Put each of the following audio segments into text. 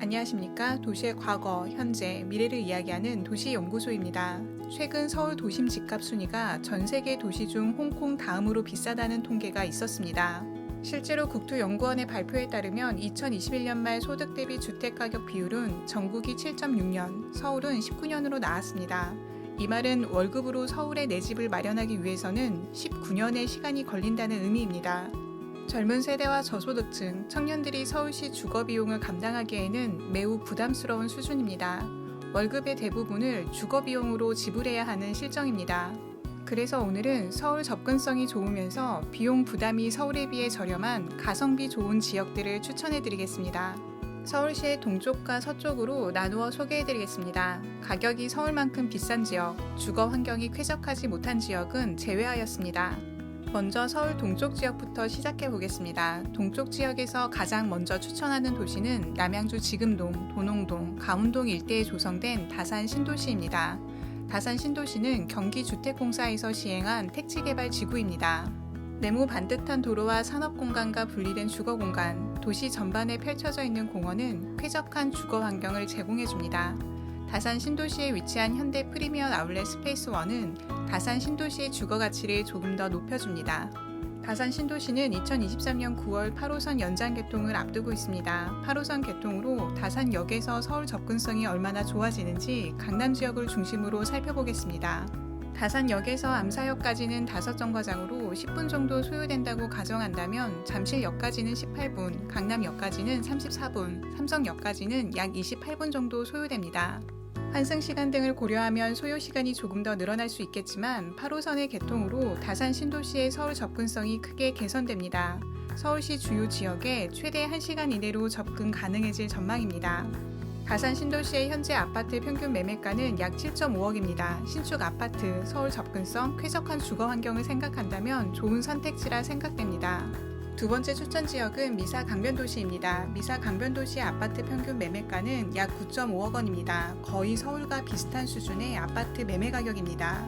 안녕하십니까. 도시의 과거, 현재, 미래를 이야기하는 도시연구소입니다. 최근 서울 도심 집값 순위가 전 세계 도시 중 홍콩 다음으로 비싸다는 통계가 있었습니다. 실제로 국토연구원의 발표에 따르면 2021년 말 소득 대비 주택 가격 비율은 전국이 7.6년, 서울은 19년으로 나왔습니다. 이 말은 월급으로 서울에 내 집을 마련하기 위해서는 19년의 시간이 걸린다는 의미입니다. 젊은 세대와 저소득층, 청년들이 서울시 주거 비용을 감당하기에는 매우 부담스러운 수준입니다. 월급의 대부분을 주거 비용으로 지불해야 하는 실정입니다. 그래서 오늘은 서울 접근성이 좋으면서 비용 부담이 서울에 비해 저렴한 가성비 좋은 지역들을 추천해 드리겠습니다. 서울시의 동쪽과 서쪽으로 나누어 소개해 드리겠습니다. 가격이 서울만큼 비싼 지역, 주거 환경이 쾌적하지 못한 지역은 제외하였습니다. 먼저 서울 동쪽 지역부터 시작해 보겠습니다. 동쪽 지역에서 가장 먼저 추천하는 도시는 남양주 지금동, 도농동, 가운동 일대에 조성된 다산 신도시입니다. 다산 신도시는 경기주택공사에서 시행한 택지개발 지구입니다. 네모 반듯한 도로와 산업공간과 분리된 주거공간, 도시 전반에 펼쳐져 있는 공원은 쾌적한 주거 환경을 제공해 줍니다. 다산 신도시에 위치한 현대 프리미엄 아울렛 스페이스 원은 다산 신도시의 주거 가치를 조금 더 높여줍니다. 다산 신도시는 2023년 9월 8호선 연장 개통을 앞두고 있습니다. 8호선 개통으로 다산역에서 서울 접근성이 얼마나 좋아지는지 강남 지역을 중심으로 살펴보겠습니다. 다산역에서 암사역까지는 5정거장으로 10분 정도 소요된다고 가정한다면 잠실역까지는 18분, 강남역까지는 34분, 삼성역까지는 약 28분 정도 소요됩니다. 환승 시간 등을 고려하면 소요 시간이 조금 더 늘어날 수 있겠지만 8호선의 개통으로 다산 신도시의 서울 접근성이 크게 개선됩니다. 서울시 주요 지역에 최대 1시간 이내로 접근 가능해질 전망입니다. 다산 신도시의 현재 아파트 평균 매매가는 약 7.5억입니다. 신축 아파트, 서울 접근성, 쾌적한 주거 환경을 생각한다면 좋은 선택지라 생각됩니다. 두 번째 추천 지역은 미사 강변도시입니다. 미사 강변도시의 아파트 평균 매매가는 약 9.5억 원입니다. 거의 서울과 비슷한 수준의 아파트 매매 가격입니다.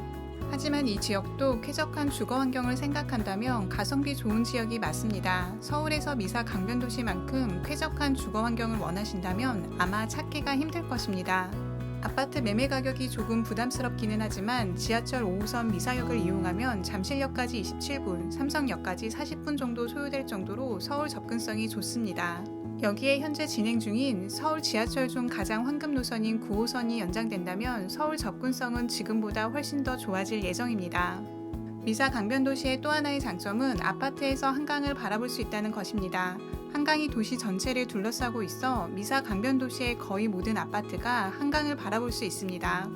하지만 이 지역도 쾌적한 주거 환경을 생각한다면 가성비 좋은 지역이 맞습니다. 서울에서 미사 강변도시만큼 쾌적한 주거 환경을 원하신다면 아마 찾기가 힘들 것입니다. 아파트 매매 가격이 조금 부담스럽기는 하지만 지하철 5호선 미사역을 이용하면 잠실역까지 27분, 삼성역까지 40분 정도 소요될 정도로 서울 접근성이 좋습니다. 여기에 현재 진행 중인 서울 지하철 중 가장 황금 노선인 9호선이 연장된다면 서울 접근성은 지금보다 훨씬 더 좋아질 예정입니다. 미사 강변도시의 또 하나의 장점은 아파트에서 한강을 바라볼 수 있다는 것입니다. 한강이 도시 전체를 둘러싸고 있어 미사 강변 도시의 거의 모든 아파트가 한강을 바라볼 수 있습니다.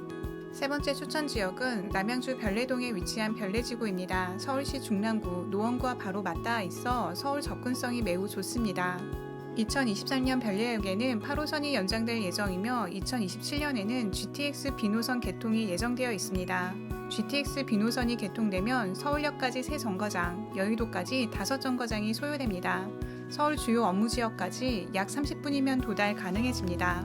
세 번째 추천 지역은 남양주 별내동에 위치한 별내지구입니다. 서울시 중랑구, 노원구와 바로 맞닿아 있어 서울 접근성이 매우 좋습니다. 2023년 별내역에는 8호선이 연장될 예정이며 2027년에는 GTX 비노선 개통이 예정되어 있습니다. GTX 비노선이 개통되면 서울역까지 3정거장, 여의도까지 5정거장이 소요됩니다. 서울 주요 업무 지역까지 약 30분이면 도달 가능해집니다.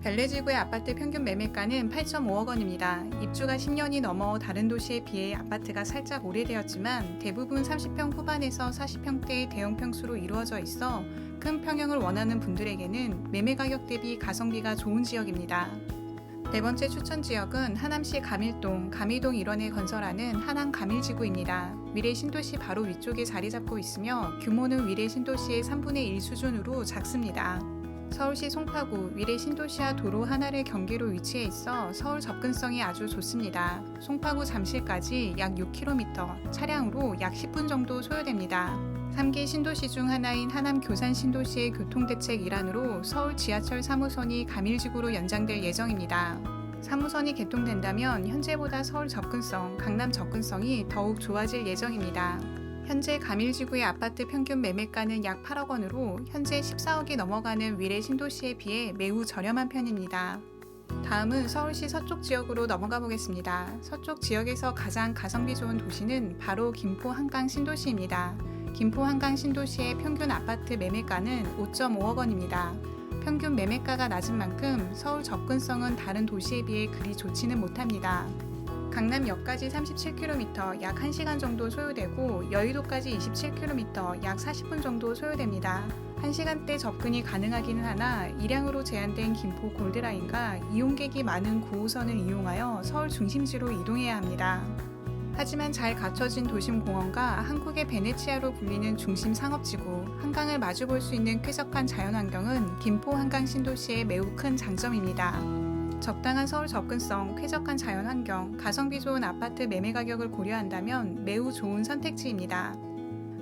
벨레지구의 아파트 평균 매매가는 8.5억 원입니다. 입주가 10년이 넘어 다른 도시에 비해 아파트가 살짝 오래되었지만 대부분 30평 후반에서 40평대의 대형 평수로 이루어져 있어 큰 평형을 원하는 분들에게는 매매 가격 대비 가성비가 좋은 지역입니다. 네 번째 추천 지역은 하남시 가밀동, 가밀동 일원에 건설하는 하남 가밀지구입니다. 위례 신도시 바로 위쪽에 자리 잡고 있으며 규모는 위례 신도시의 3분의 1 수준으로 작습니다. 서울시 송파구 위례 신도시와 도로 하나를 경계로 위치해 있어 서울 접근성이 아주 좋습니다. 송파구 잠실까지 약 6km, 차량으로 약 10분 정도 소요됩니다. 3기 신도시 중 하나인 하남 교산 신도시의 교통대책 일환으로 서울 지하철 3호선이 가밀지구로 연장될 예정입니다. 3호선이 개통된다면 현재보다 서울 접근성, 강남 접근성이 더욱 좋아질 예정입니다. 현재 가밀지구의 아파트 평균 매매가는 약 8억 원으로 현재 14억이 넘어가는 위례 신도시에 비해 매우 저렴한 편입니다. 다음은 서울시 서쪽 지역으로 넘어가 보겠습니다. 서쪽 지역에서 가장 가성비 좋은 도시는 바로 김포 한강 신도시입니다. 김포 한강 신도시의 평균 아파트 매매가는 5.5억 원입니다. 평균 매매가가 낮은 만큼 서울 접근성은 다른 도시에 비해 그리 좋지는 못합니다. 강남역까지 37km 약 1시간 정도 소요되고 여의도까지 27km 약 40분 정도 소요됩니다. 1시간대 접근이 가능하기는 하나 일량으로 제한된 김포 골드라인과 이용객이 많은 9호선을 이용하여 서울 중심지로 이동해야 합니다. 하지만 잘 갖춰진 도심 공원과 한국의 베네치아로 불리는 중심 상업지구, 한강을 마주볼 수 있는 쾌적한 자연환경은 김포 한강 신도시의 매우 큰 장점입니다. 적당한 서울 접근성, 쾌적한 자연 환경, 가성비 좋은 아파트 매매 가격을 고려한다면 매우 좋은 선택지입니다.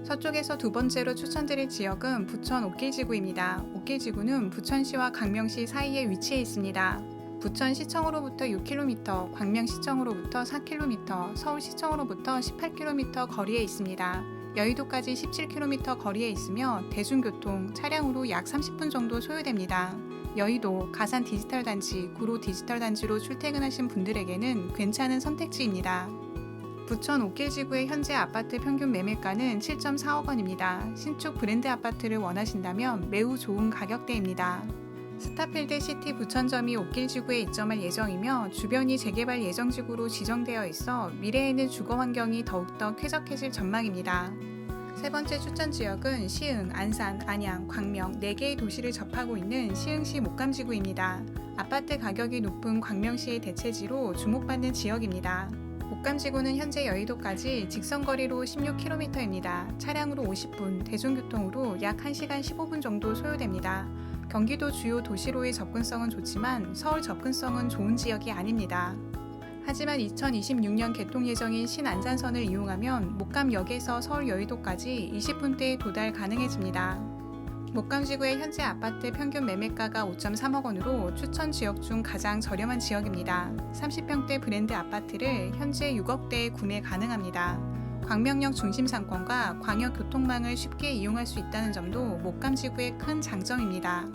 서쪽에서 두 번째로 추천드릴 지역은 부천 옥길지구입니다. 옥길지구는 부천시와 광명시 사이에 위치해 있습니다. 부천시청으로부터 6km, 광명시청으로부터 4km, 서울시청으로부터 18km 거리에 있습니다. 여의도까지 17km 거리에 있으며 대중교통, 차량으로 약 30분 정도 소요됩니다. 여의도, 가산 디지털 단지, 구로 디지털 단지로 출퇴근하신 분들에게는 괜찮은 선택지입니다. 부천 옥길지구의 현재 아파트 평균 매매가는 7.4억 원입니다. 신축 브랜드 아파트를 원하신다면 매우 좋은 가격대입니다. 스타필드 시티 부천점이 옥길지구에 입점할 예정이며 주변이 재개발 예정지구로 지정되어 있어 미래에는 주거 환경이 더욱더 쾌적해질 전망입니다. 세 번째 추천 지역은 시흥, 안산, 안양, 광명 4개의 도시를 접하고 있는 시흥시 목감지구입니다. 아파트 가격이 높은 광명시의 대체지로 주목받는 지역입니다. 목감지구는 현재 여의도까지 직선거리로 16km입니다. 차량으로 50분, 대중교통으로 약 1시간 15분 정도 소요됩니다. 경기도 주요 도시로의 접근성은 좋지만 서울 접근성은 좋은 지역이 아닙니다. 하지만 2026년 개통 예정인 신안산선을 이용하면 목감역에서 서울 여의도까지 20분대에 도달 가능해집니다. 목감지구의 현재 아파트 평균 매매가가 5.3억 원으로 추천 지역 중 가장 저렴한 지역입니다. 30평대 브랜드 아파트를 현재 6억대에 구매 가능합니다. 광명역 중심 상권과 광역 교통망을 쉽게 이용할 수 있다는 점도 목감 지구의 큰 장점입니다.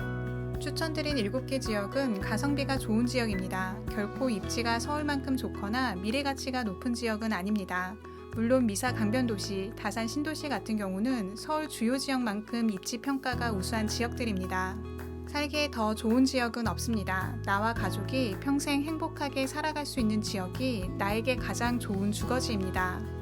추천드린 7개 지역은 가성비가 좋은 지역입니다. 결코 입지가 서울만큼 좋거나 미래 가치가 높은 지역은 아닙니다. 물론 미사 강변도시, 다산 신도시 같은 경우는 서울 주요 지역만큼 입지 평가가 우수한 지역들입니다. 살기에 더 좋은 지역은 없습니다. 나와 가족이 평생 행복하게 살아갈 수 있는 지역이 나에게 가장 좋은 주거지입니다.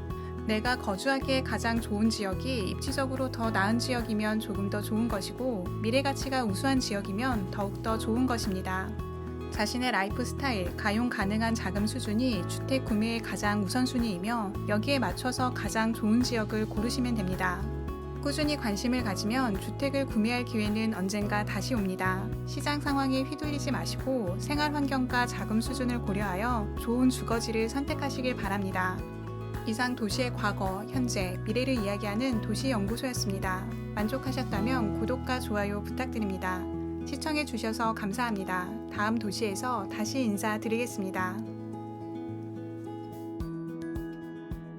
내가 거주하기에 가장 좋은 지역이 입지적으로 더 나은 지역이면 조금 더 좋은 것이고 미래 가치가 우수한 지역이면 더욱더 좋은 것입니다. 자신의 라이프 스타일, 가용 가능한 자금 수준이 주택 구매의 가장 우선순위이며 여기에 맞춰서 가장 좋은 지역을 고르시면 됩니다. 꾸준히 관심을 가지면 주택을 구매할 기회는 언젠가 다시 옵니다. 시장 상황에 휘둘리지 마시고 생활 환경과 자금 수준을 고려하여 좋은 주거지를 선택하시길 바랍니다. 이상 도시의 과거, 현재, 미래를 이야기하는 도시연구소였습니다. 만족하셨다면 구독과 좋아요 부탁드립니다. 시청해주셔서 감사합니다. 다음 도시에서 다시 인사드리겠습니다.